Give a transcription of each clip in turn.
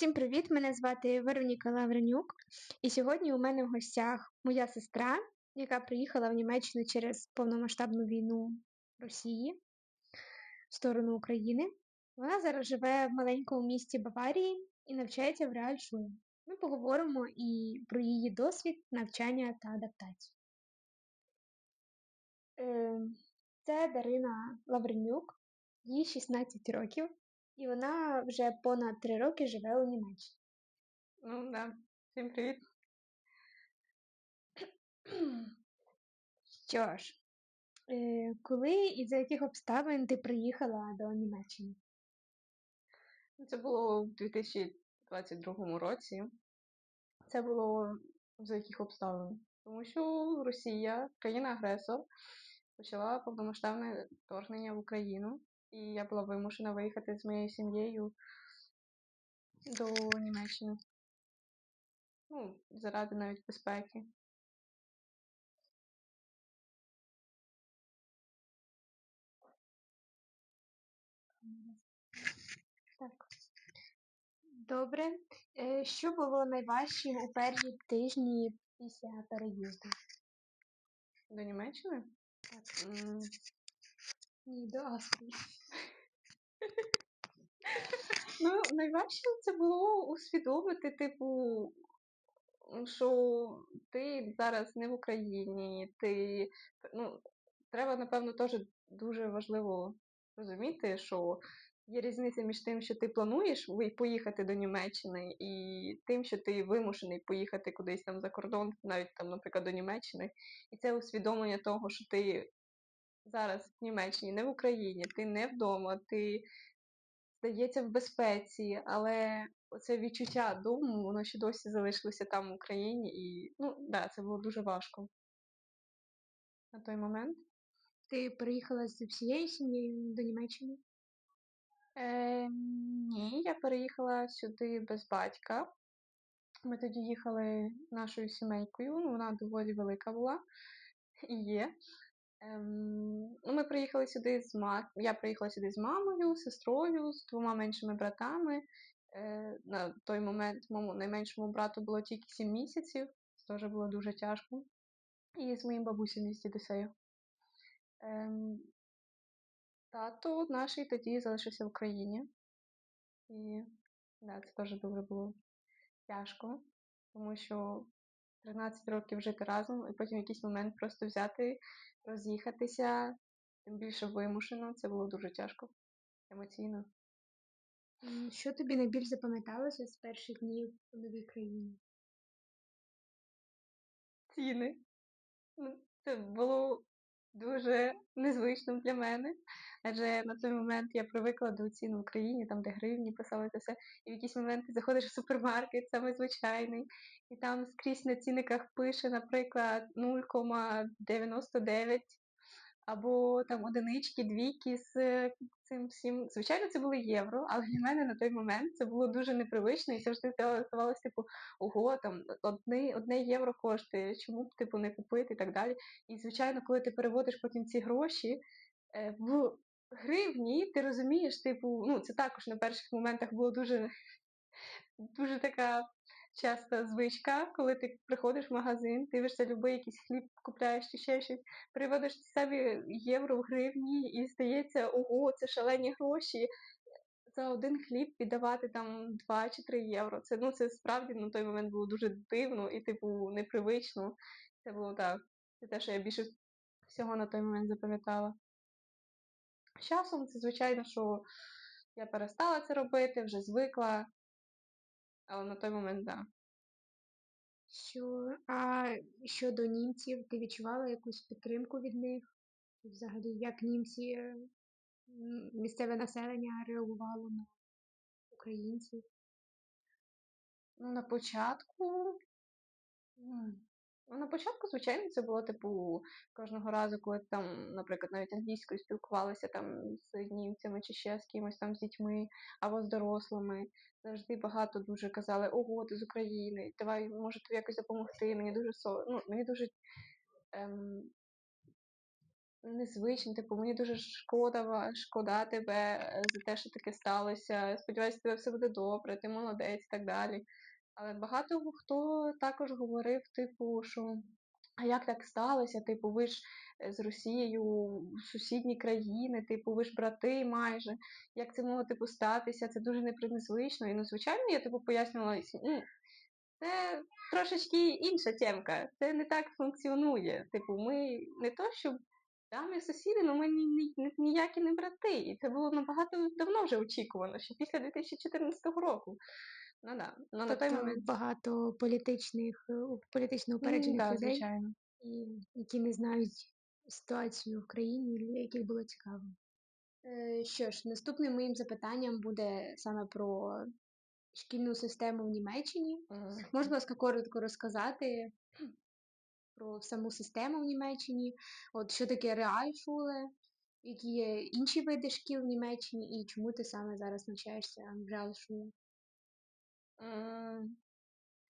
Всім привіт! Мене звати Вероніка Лавренюк, і сьогодні у мене в гостях моя сестра, яка приїхала в Німеччину через повномасштабну війну Росії в сторону України. Вона зараз живе в маленькому місті Баварії і навчається в Реальшулі. Ми поговоримо і про її досвід, навчання та адаптацію. Е, Це Дарина Лавренюк, їй 16 років, і вона вже понад 3 роки живе у Німеччині. Ну да. Всім привіт. Що ж, е, коли і за яких обставин ти приїхала до Німеччини? Ну, Це було у 2022 році. Це було за яких обставин? Тому що Росія, країна-агресор, почала повномасштабне вторгнення в Україну, і я була вимушена виїхати з моєю сім'єю до Німеччини. Ну, заради навіть безпеки. Так. Добре. Е, Що було найважчим у перші тижні після переїзду? До Німеччини? М, Ні, до Австрії. Ну, найважче це було усвідомити, типу, що ти зараз не в Україні, ти, ну, треба, напевно, теж дуже важливо розуміти, що є різниця між тим, що ти плануєш поїхати до Німеччини, і тим, що ти вимушений поїхати кудись там за кордон, навіть там, наприклад, до Німеччини. І це усвідомлення того, що ти зараз в Німеччині, не в Україні, ти не вдома, ти здається в безпеці, але оце відчуття дому, воно ще досі залишилося там в Україні, і ну да, це було дуже важко на той момент. Ти приїхала з всією сім'єю до Німеччини? Е, ні, я переїхала сюди без батька. Ми тоді їхали нашою сімейкою, ну вона доволі велика була і є. Ем, ну, ми приїхали сюди з ма... Я приїхала сюди з мамою, сестрою, з двома меншими братами. Е, на той момент моєму найменшому брату було тільки 7 місяців, це теж було дуже тяжко. І з моїм бабусею з дідусею. Ем, тато наш тоді залишився в Україні. І да, це теж дуже було тяжко, тому що 13 років жити разом, і потім в якийсь момент просто взяти, роз'їхатися, тим більше вимушено, це було дуже тяжко емоційно. Що тобі найбільш запам'яталося з перших днів у новій країні? Ціни. Ну, це було дуже незвичним для мене, адже на той момент я привикла до цін в Україні, там, де гривні писалося все, і в якийсь момент ти заходиш в супермаркет, саме звичайний, і там скрізь на цінниках пише, наприклад, 0,99 або там одинички, двійки з е, цим всім. Звичайно, це були євро, але для мене на той момент це було дуже непривично, і завжди здавалося, типу, ого, там одне, одне євро коштує, чому б типу не купити і так далі. І звичайно, коли ти переводиш потім ці гроші е, в гривні, ти розумієш, типу, ну це також на перших моментах було дуже, дуже така. Часта звичка, коли ти приходиш в магазин, дивишся любий якийсь хліб, купляєш чи ще щось, переводиш ті самі євро в гривні, і здається, ого, це шалені гроші. За один хліб віддавати там 2 чи 3 євро. Це ну це справді на той момент було дуже дивно і, типу, непривично. Це було так. Це те, що я більше всього на той момент запам'ятала. З часом це, звичайно, що я перестала це робити, вже звикла. Але на той момент, так. Да. Що, а щодо німців, ти відчувала якусь підтримку від них? Взагалі, як німці, е, місцеве населення реагувало на українців? Ну, на початку. На початку, звичайно, це було, типу, кожного разу, коли там, наприклад, навіть англійською спілкувалися там з німцями чи ще з кимось там з дітьми або з дорослими. Завжди багато дуже казали, ого, ти з України, давай, може тобі якось допомогти. Мені дуже со... ну, мені дуже ем, незвично, типу, мені дуже шкода, шкода тебе е, за те, що таке сталося. Сподіваюся, тебе все буде добре, ти молодець і так далі. Але багато хто також говорив, типу, що а як так сталося? Типу, ви ж е, з Росією сусідні країни, типу, ви ж брати майже. Як це могло типу статися? Це дуже непризвично. І ну, звичайно, я типу пояснювала, це трошечки інша темка. Це не так функціонує. Типу, ми не то, щоб да, ми сусіди, але ми ні, ні, ні- ніякі не брати. І це було набагато давно вже очікувано, ще після 2014 року. Ну да. Ну на той Тобто момент. багато політичних, е, у- політично М, упереджених да, людей, звичайно. і, які не знають ситуацію в країні, для яких було цікаво. Е, що ж, наступним моїм запитанням буде саме про шкільну систему в Німеччині. Мгм. Можна, будь ласка, коротко розказати про саму систему в Німеччині, от що таке реальшуле, які є інші види шкіл в Німеччині, і чому ти саме зараз навчаєшся в реальшуле?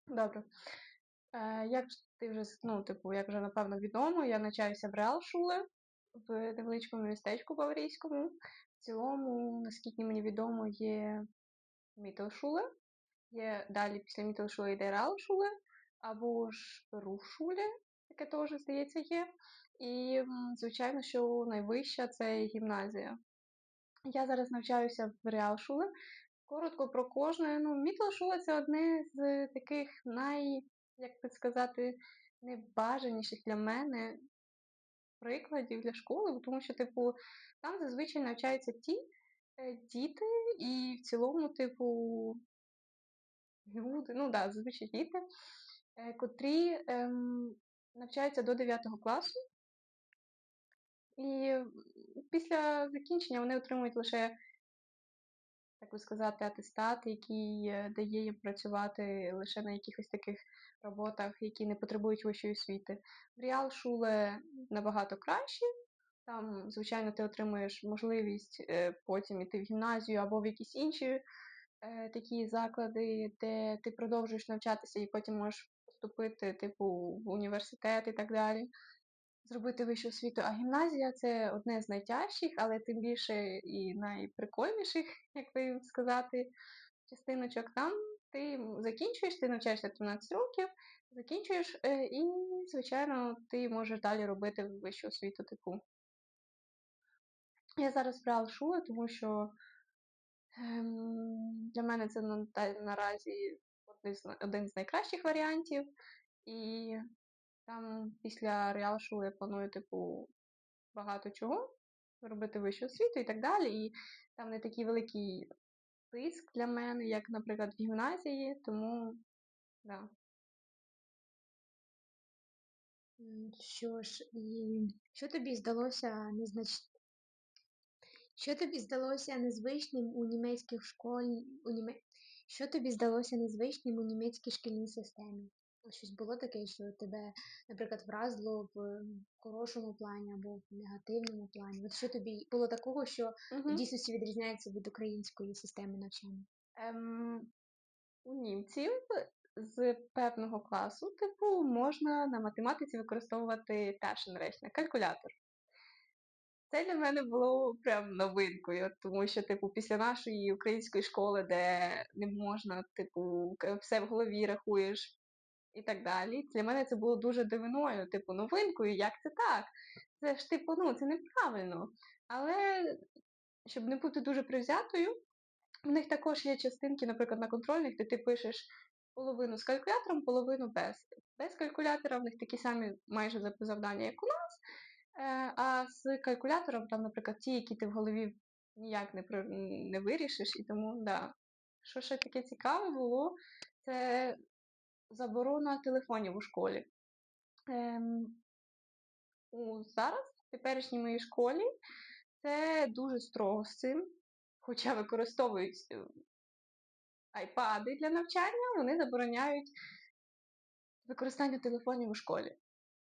Добре. Е, Як ти вже, ну, типу, як вже напевно відомо, я навчаюся в Реалшуле в невеличкому містечку Баварійському. В цілому, наскільки мені відомо, є Мітлшуле, є далі після Мітлшуле йде Реалшуле, або ж Берufschule, яке теж, здається, є. І, звичайно, що найвища це гімназія. Я зараз навчаюся в Реалшуле. Коротко про кожне. Ну, Мітлшуле це одне з таких най, як би сказати, найбажаніших для мене прикладів для школи, тому що, типу, там зазвичай навчаються ті е, діти, і в цілому, типу, люди, ну да, зазвичай діти, е, котрі ем, навчаються до 9 класу. І після закінчення вони отримують лише так би сказати, атестат, який е, дає їм працювати лише на якихось таких роботах, які не потребують вищої освіти. В Реал-шуле набагато краще. Там, звичайно, ти отримуєш можливість е, потім іти в гімназію або в якісь інші е, такі заклади, де ти продовжуєш навчатися і потім можеш поступити, типу, в університет і так далі зробити вищу освіту. А гімназія це одне з найтяжчих, але тим більше і найприкольніших, як би сказати, частиночок. Там ти закінчуєш, ти навчаєшся 13 років, закінчуєш, е, і, звичайно, ти можеш далі робити вищу освіту типу. Я зараз брала шули, тому що ем, для мене це та- наразі один з найкращих варіантів. І там після реал-шули я планую, типу, багато чого, робити вищу освіту і так далі. І там не такий великий тиск для мене, як, наприклад, в гімназії, тому да. Що ж, і що тобі здалося незнач... Що тобі здалося незвичним у німецьких школь... у німе... Що тобі здалося незвичним у німецькій шкільній системі? Щось було таке, що тебе, наприклад, вразило в хорошому плані або в негативному плані? От що тобі було такого, що в Угу. дійсності відрізняється від української системи навчання? Ем, у німців з певного класу, типу, можна на математиці використовувати Taschenrechner, калькулятор. Це для мене було прям новинкою, тому що, типу, після нашої української школи, де не можна, типу, к- все в голові рахуєш і так далі, для мене це було дуже дивиною, типу, новинкою, як це так? Це ж, типу, ну, це неправильно. Але щоб не бути дуже привзятою, в них також є частинки, наприклад, на контрольних, де ти пишеш половину з калькулятором, половину без. Без калькулятора в них такі самі майже завдання, як у нас. Е, А з калькулятором, там, наприклад, ті, які ти в голові ніяк не, не вирішиш, і тому, да. Що ще таке цікаве було, це заборона телефонів у школі. Ем, у, зараз, в теперішній моїй школі, це дуже строго з цим, хоча використовують е, айпади для навчання, вони забороняють використання телефонів у школі.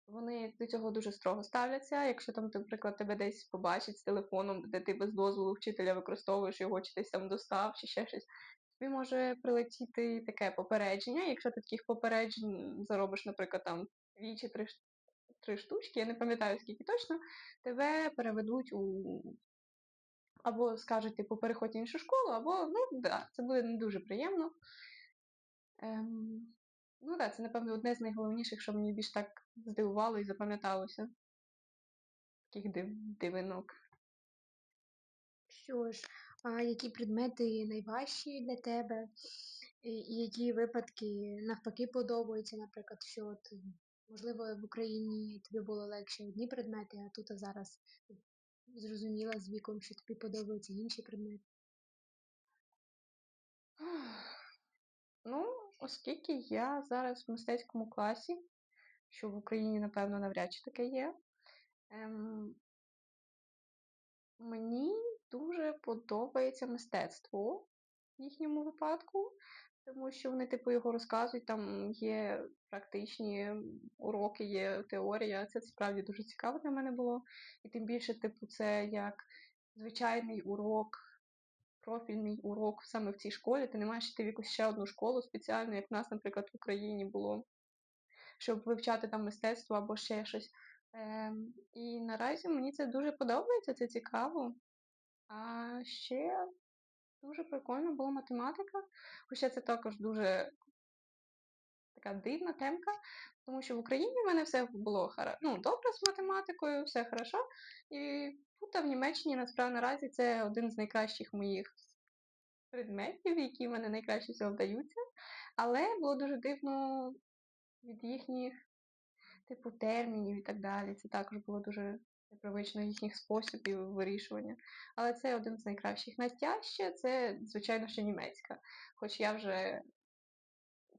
Вони до цього дуже строго ставляться. Якщо там, наприклад, тебе десь побачить з телефоном, де ти без дозволу вчителя використовуєш його, чи десь там достав, чи ще щось, тобі може прилетіти таке попередження. Якщо ти таких попереджень заробиш, наприклад, там дві чи три, три штучки, я не пам'ятаю скільки точно, тебе переведуть у. Або скажуть, типу, переходь в іншу школу, або, ну, да, це буде не дуже приємно. Ем, ну так, це, напевно, одне з найголовніших, що мені більш так здивувало і запам'яталося. Таких див, дивинок. Що ж, а які предмети найважчі для тебе? І, які випадки навпаки подобаються, наприклад, що от, можливо в Україні тобі було легше одні предмети, а тут зараз зрозуміла з віком, що тобі подобаються інші предмети. Ну, оскільки я зараз в мистецькому класі, що в Україні, напевно, навряд чи таке є, ем, мені дуже подобається мистецтво в їхньому випадку, тому що вони, типу, його розказують, там є практичні уроки, є теорія. Це справді дуже цікаво для мене було. І тим більше, типу, це як звичайний урок, профільний урок саме в цій школі. Ти не маєш йти в якусь ще одну школу спеціально, як в нас, наприклад, в Україні було, щоб вивчати там мистецтво або ще щось. Ем, І наразі мені це дуже подобається, це цікаво. А ще дуже прикольно була математика, хоча це також дуже така дивна темка, тому що в Україні в мене все було ну, добре з математикою, все хорошо. І тут в Німеччині насправді наразі це один з найкращих моїх предметів, які в мене найкраще всього вдаються. Але було дуже дивно від їхніх, типу, термінів і так далі. Це також було дуже непривично їхніх способів вирішування. Але це один з найкращих. Найтяжче це, звичайно, ще німецька. Хоч я вже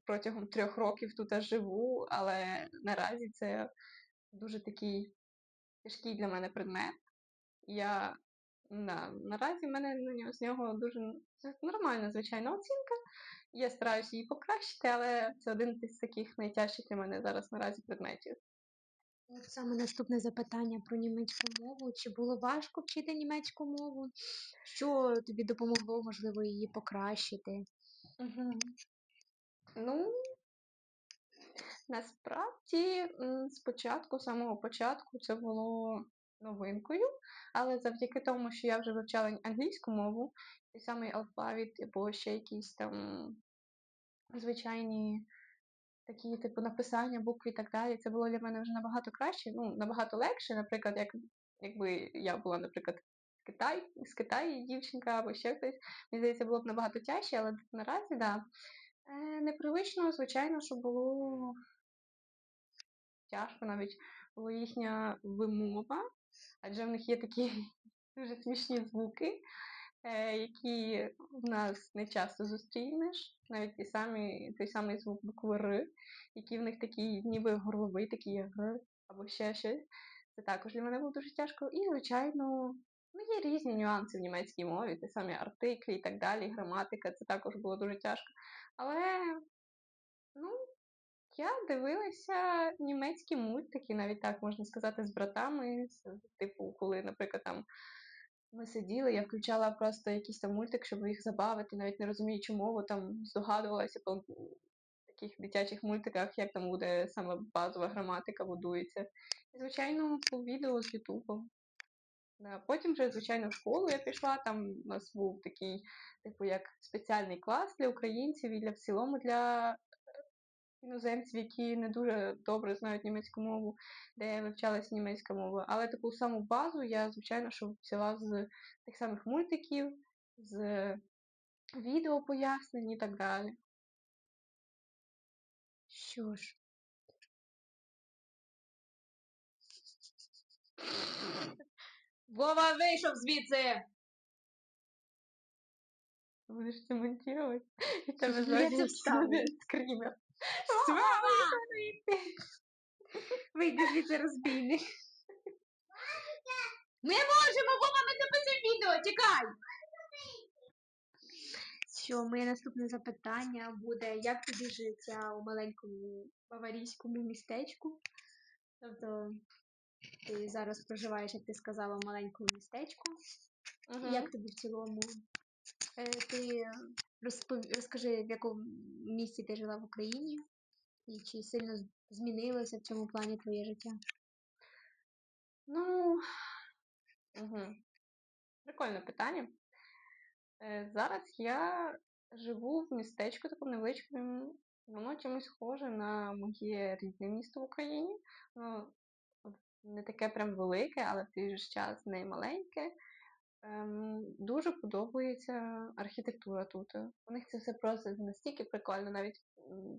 протягом трьох років тут живу, але наразі це дуже такий тяжкий для мене предмет. Я на, наразі в мене нього, з нього дуже нормальна, звичайна оцінка. Я стараюся її покращити, але це один з таких найтяжчих для мене зараз наразі предметів. Саме наступне запитання про німецьку мову. Чи було важко вчити німецьку мову? Що тобі допомогло, можливо, її покращити? Угу. Ну, насправді, спочатку, з самого початку, це було новинкою, але завдяки тому, що я вже вивчала англійську мову, той самий алфавіт, або ще якісь там звичайні такі, типу, написання букв і так далі, це було для мене вже набагато краще, ну, набагато легше, наприклад, як, якби я була, наприклад, Китай, з Китаю дівчинка або ще хтось, мені здається, було б набагато тяжче, але наразі, так. Да. Е, непривично, звичайно, що було тяжко навіть була їхня вимова, адже в них є такі дуже смішні звуки, які в нас не часто зустрінеш, навіть ті самі, той самий звук букви Р, який в них такий ніби горловий, такий Р або ще щось. Це також для мене було дуже тяжко. І, звичайно, ну, є різні нюанси в німецькій мові, ті самі артиклі і так далі, граматика, це також було дуже тяжко. Але, ну, я дивилася німецькі мультики, навіть так можна сказати, з братами. Типу, коли, наприклад, там ми сиділи, я включала просто якийсь там мультик, щоб їх забавити, навіть не розуміючи мову, там здогадувалася по таких дитячих мультиках, як там буде саме базова граматика будується. І, звичайно, по відео з Ютубу. Потім вже, звичайно, в школу я пішла, там у нас був такий, типу, як спеціальний клас для українців і для в цілому для іноземців, які не дуже добре знають німецьку мову, де вивчалася німецька мова. Але таку саму базу я, звичайно, що взяла з тих самих мультиків, з відео пояснень і так далі. Що ж. Вова вийшов звідси! Будеш це монтувати, і тебе це вставлю. скрімер. Свава! Вийди звідси розбійник. Ми можемо, Вова, ми записуємо відео, тікай! Що, моє наступне запитання буде, як тобі життя у маленькому баварійському містечку? Тобто ти зараз проживаєш, як ти сказала, в маленькому містечку. Угу. Як тобі в цілому? Е, Ти розпов... розкажи, в якому місці ти жила в Україні, і чи сильно змінилося в цьому плані твоє життя? Ну, угу. прикольне питання. Е, Зараз я живу в містечку такому невеличкому, воно чимось схоже на моє рідне місто в Україні. Воно не таке прям велике, але в той же час не маленьке. Ем, дуже подобається архітектура тут. У них це все просто настільки прикольно, навіть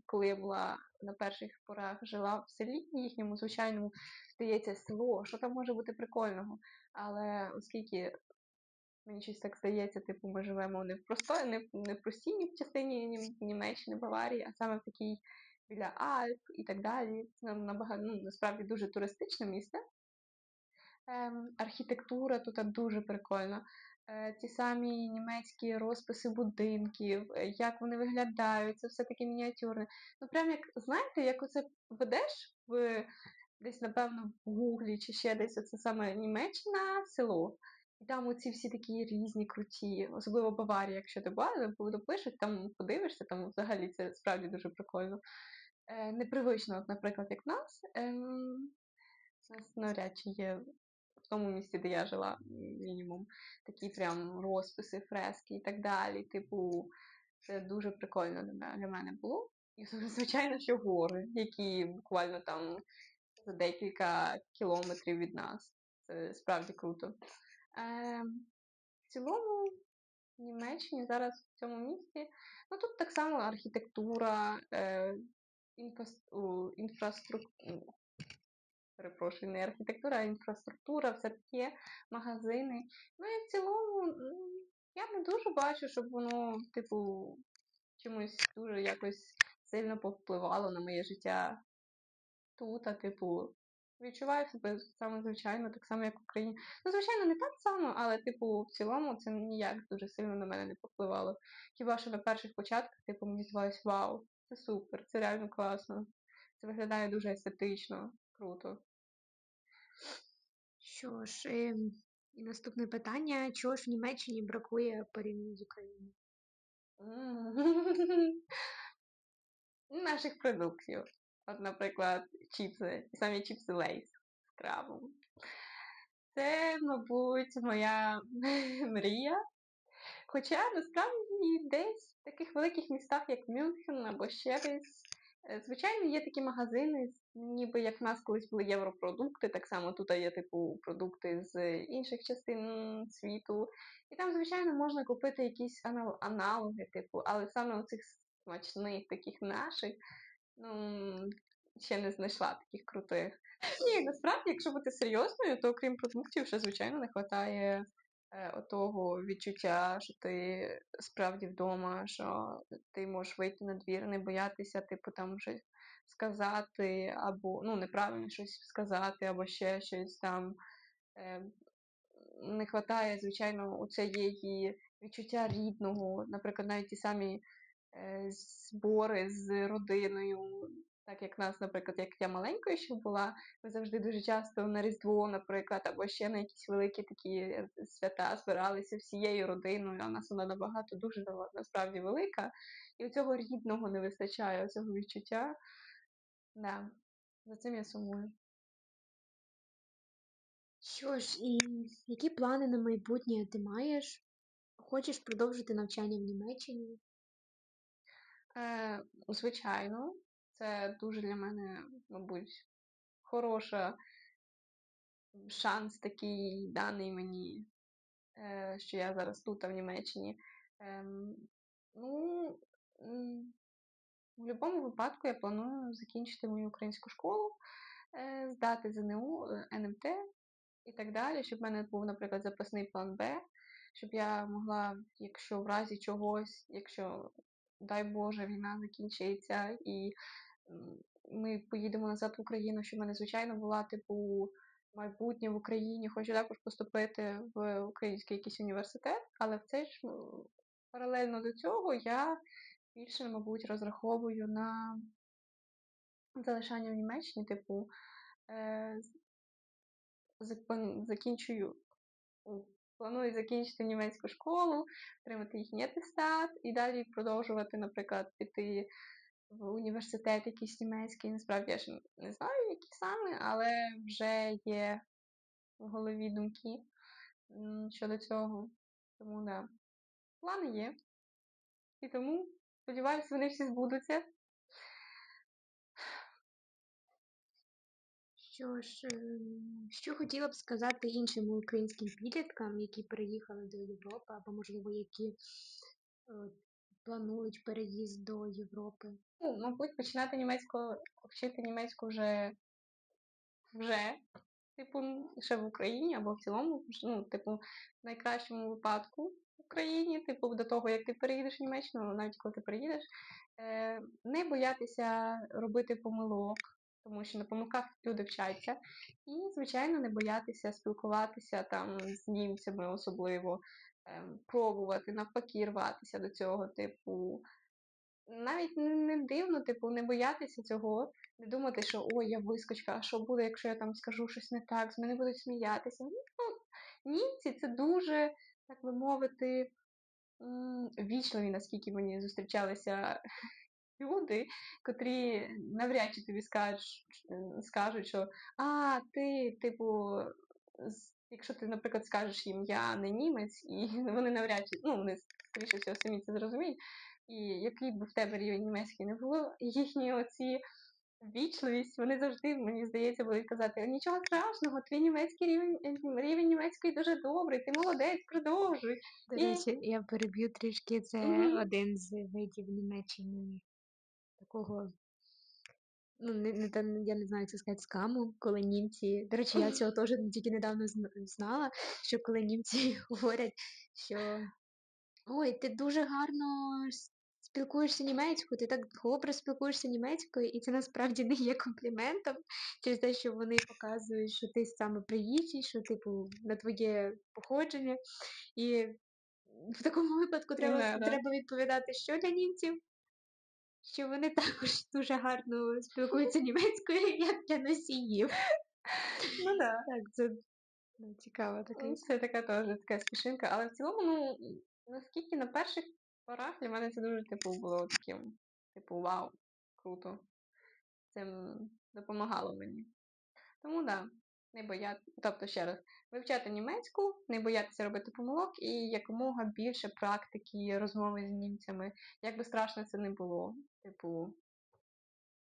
коли я була на перших порах жила в селі їхньому звичайному, здається, село, що там може бути прикольного. Але оскільки мені щось так здається, типу, ми живемо не в просто, не, не в простій частині Німеччини, Баварії, а саме в такій біля Альп і так далі. Це нам набагато ну, насправді дуже туристичне місце. Ем, архітектура тут дуже прикольна. Е, ті самі німецькі розписи будинків, е, як вони виглядають, це все таке мініатюрне. Ну, прям як, знаєте, як оце ведеш в десь, напевно, в Гуглі чи ще десь оце саме Німеччина, село. І там оці всі такі різні круті, особливо Баварія, якщо ти була, буду пишуть, там подивишся, там взагалі це справді дуже прикольно. Е, непривично, от, наприклад, як в нас. Ем, у нас навряд чи є в тому місці, де я жила, мінімум, такі прям розписи, фрески і так далі. Типу, це дуже прикольно для мене було. І звичайно, що гори, які буквально там за декілька кілометрів від нас. Це справді круто. Е, в цілому, в Німеччині зараз в цьому місті. Ну тут так само архітектура, е, інфраструктура. Перепрошую, не архітектура, а інфраструктура, все таке, магазини. Ну і в цілому я не дуже бачу, щоб воно, типу, чимось дуже якось сильно повпливало на моє життя тут, а типу, відчуваю себе саме звичайно, так само, як в Україні. Ну, звичайно, не так само, але, типу, в цілому це ніяк дуже сильно на мене не повпливало. Хіба що на перших початках, типу, мені здавалось, вау, це супер, це реально класно. Це виглядає дуже естетично, круто. Що ж, е, і наступне питання: чого ж в Німеччині бракує порівняно з Україною? Наших продуктів. От, наприклад, чіпси, самі чіпси Лейс з крабом. Це, мабуть, моя мрія. Хоча насправді десь в таких великих містах, як Мюнхен або ще десь, е, звичайно, є такі магазини, ніби як в нас колись були європродукти, так само тут є типу продукти з інших частин світу. І там, звичайно, можна купити якісь анал- аналоги, типу, але саме оцих смачних, таких наших, ну, ще не знайшла таких крутих. Ні, насправді, якщо бути серйозною, то крім продуктів, ще, звичайно, не вистачає е, того відчуття, що ти справді вдома, що ти можеш вийти на двір, не боятися, типу, там щось сказати, або ну, неправильно щось сказати, або ще щось там. Е, не вистачає, звичайно, у цієї відчуття рідного, наприклад, навіть ті самі е, збори з родиною. Так як нас, наприклад, як я маленькою ще була, ми завжди дуже часто на Різдво, наприклад, або ще на якісь великі такі е, свята збиралися всією родиною, а нас вона набагато дуже насправді велика. І цього рідного не вистачає, цього відчуття. Да, За цим я сумую. Що ж, і які плани на майбутнє ти маєш? Хочеш продовжити навчання в Німеччині? Е, Звичайно, це дуже для мене, мабуть, хороша шанс такий даний мені, е, що я зараз тут, в Німеччині. Е, ну, в будь-якому випадку я планую закінчити мою українську школу, е, здати ЗНУ, е, НМТ і так далі, щоб в мене був, наприклад, запасний план Б, щоб я могла, якщо в разі чогось, якщо, дай Боже, війна закінчиться і ми поїдемо назад в Україну, щоб в мене, звичайно, була, типу, майбутнє в Україні, хочу також поступити в український якийсь університет, але в цей ж паралельно до цього я більше, мабуть, розраховую на залишання в Німеччині, типу, е, закінчую, планую закінчити німецьку школу, отримати їхній атестат і далі продовжувати, наприклад, піти в університет якийсь німецький. Насправді я ж не знаю, які саме, але вже є в голові думки щодо цього. Тому да. Плани є. І тому, сподіваюся, вони всі збудуться. Що ж, ем, що хотіла б сказати іншим українським підліткам, які переїхали до Європи, або, можливо, які е, планують переїзд до Європи? Ну, мабуть, починати німецьку, вчити німецьку вже, вже, типу, ще в Україні або в цілому, ну, типу, в найкращому випадку в Україні, типу, до того, як ти переїдеш в Німеччину, навіть коли ти переїдеш, е, не боятися робити помилок, тому що на помилках люди вчаться. І, звичайно, не боятися спілкуватися там з німцями, особливо пробувати навпаки рватися до цього, типу. Навіть не, дивно, типу, не боятися цього, не думати, що ой, я вискочка, а що буде, якщо я там скажу щось не так, з мене будуть сміятися. Ну, німці це дуже, так би мовити, вічливі, наскільки мені зустрічалися люди, котрі навряд чи тобі скажуть, скажуть, що а, ти, типу, якщо ти, наприклад, скажеш їм я не німець, і вони навряд чи, ну, вони скоріше всього самі це зрозуміють. І який б в тебе рівень німецький не було, їхні оці вічливість, вони завжди, мені здається, будуть казати, нічого страшного, твій німецький рівень, рівень німецької дуже добрий, ти молодець, продовжуй. До І- я переб'ю трішки, це Мгм. один з видів Німеччини такого. Ну, не, не, та- я не знаю, як це сказати, скаму, коли німці. До речі, я цього теж тільки недавно зна- знала, що коли німці говорять, що ой, ти дуже гарно с- спілкуєшся німецькою, ти так добре спілкуєшся німецькою, і це насправді не є компліментом через те, що вони показують, що ти саме приїжджий, що типу на твоє походження. І в такому випадку треба, Да, да. треба відповідати, що для німців, що вони також дуже гарно спілкуються німецькою, як для носіїв. Ну да. Так, це ну, цікаво таке. Ну, Це така теж така смішинка, але в цілому, ну, наскільки на перших порах для мене це дуже типу було таким, типу, вау, круто. Цим допомагало мені. Тому да, не бояти, тобто ще раз, вивчати німецьку, не боятися робити помилок і якомога більше практики розмови з німцями. Як би страшно це не було. Типу,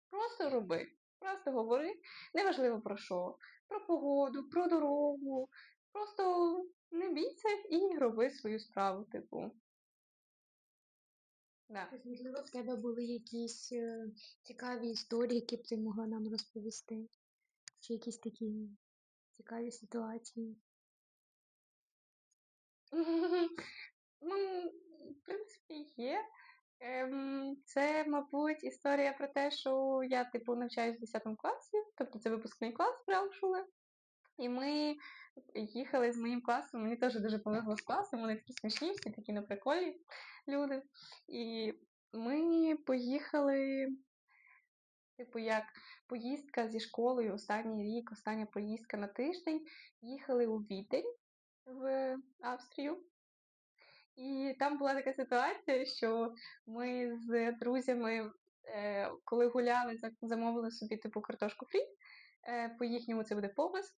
просто роби, просто говори, неважливо про що, про погоду, про дорогу. Просто не бійся і роби свою справу, типу. Да. Можливо, в тебе були якісь е, цікаві історії, які б ти могла нам розповісти? Чи якісь такі цікаві ситуації? Ну, в принципі, є. Ем, це, мабуть, історія про те, що я, типу, навчаюсь в 10 класі, тобто це випускний клас Брауншули. І ми їхали з моїм класом, мені теж дуже повезло з класом, вони такі смішні, всі такі на приколі люди. І ми поїхали, типу, як поїздка зі школою, останній рік, остання поїздка на тиждень, їхали у Відень в Австрію. І там була така ситуація, що ми з друзями, е, коли гуляли, замовили собі типу картошку фрі, е, по їхньому це буде повез.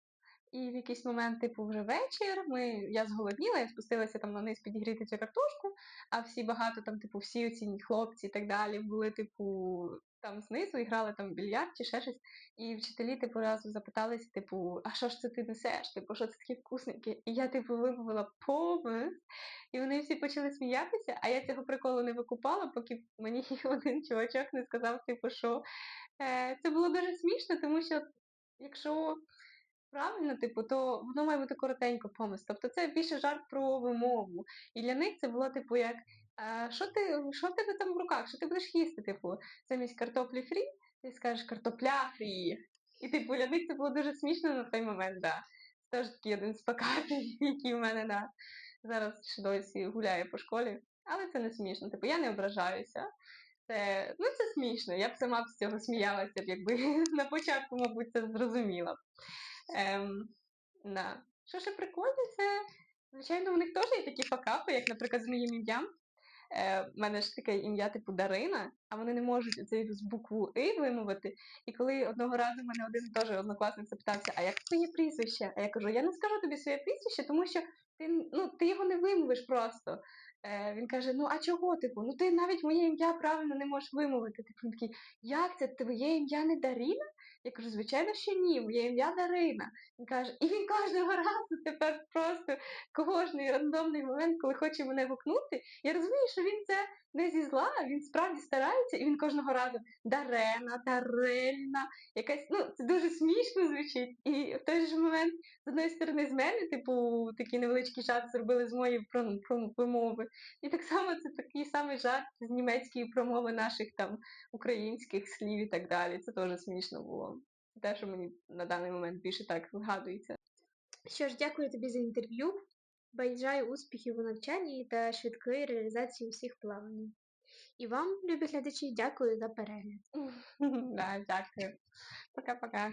І в якийсь момент, типу, вже вечір, ми, я зголодніла, я спустилася там наниз підігріти цю картошку, а всі багато там, типу, всі оці хлопці і так далі були, типу, там знизу і грали там в більярд чи ще щось. І вчителі, типу, разу запиталися, типу, а що ж це ти несеш? Типу, що це такі вкусненьке? І я, типу, вимовила помис. І вони всі почали сміятися, а я цього приколу не викупала, поки мені один чувачок не сказав, типу, що е, це було дуже смішно, тому що якщо правильно, типу, то воно має бути коротенько помис. Тобто це більше жарт про вимову. І для них це було, типу, як е, що ти, що в тебе там в руках, що ти будеш їсти? Типу, замість картоплі фрі, ти скажеш картопля фрі. І типу для них це було дуже смішно на той момент, да. Це теж такий один з плакатів, який в мене да, зараз ще досі гуляє по школі. Але це не смішно. Типу, я не ображаюся. Це, ну, це смішно. Я б сама б з цього сміялася, б, якби на початку, мабуть, це зрозуміла. Ем, да. Що ще прикольно, це, звичайно, у них теж є такі факапи, як, наприклад, з моїм ім'ям. Е, в мене ж таке ім'я, типу Дарина, а вони не можуть цей з букву И вимовити. І коли одного разу мене один теж однокласник запитався, а як твоє прізвище? А я кажу, я не скажу тобі своє прізвище, тому що ти, ну, ти його не вимовиш просто. Е, він каже: Ну а чого? Типу, ну ти навіть моє ім'я правильно не можеш вимовити. Типу, він такий, як це твоє ім'я не Даріна? Я кажу, звичайно, що ні, моє ім'я Дарина. Він каже, і він кожного разу тепер просто кожний рандомний момент, коли хоче мене гукнути, я розумію, що він це не зі зла, він справді старається, і він кожного разу Дарена, Дарельна, якась, ну, це дуже смішно звучить. І в той же момент, з одної сторони, з мене, типу, такий невеличкий жарт зробили з моєї про- про- вимови. І так само це такий самий жарт з німецької промови наших там українських слів і так далі. Це теж смішно було. Те, що мені на даний момент більше так згадується. Що ж, дякую тобі за інтерв'ю. Бажаю успіхів у навчанні та швидкої реалізації усіх планів. І вам, любі глядачі, дякую за перегляд. Дякую. Пока-пока.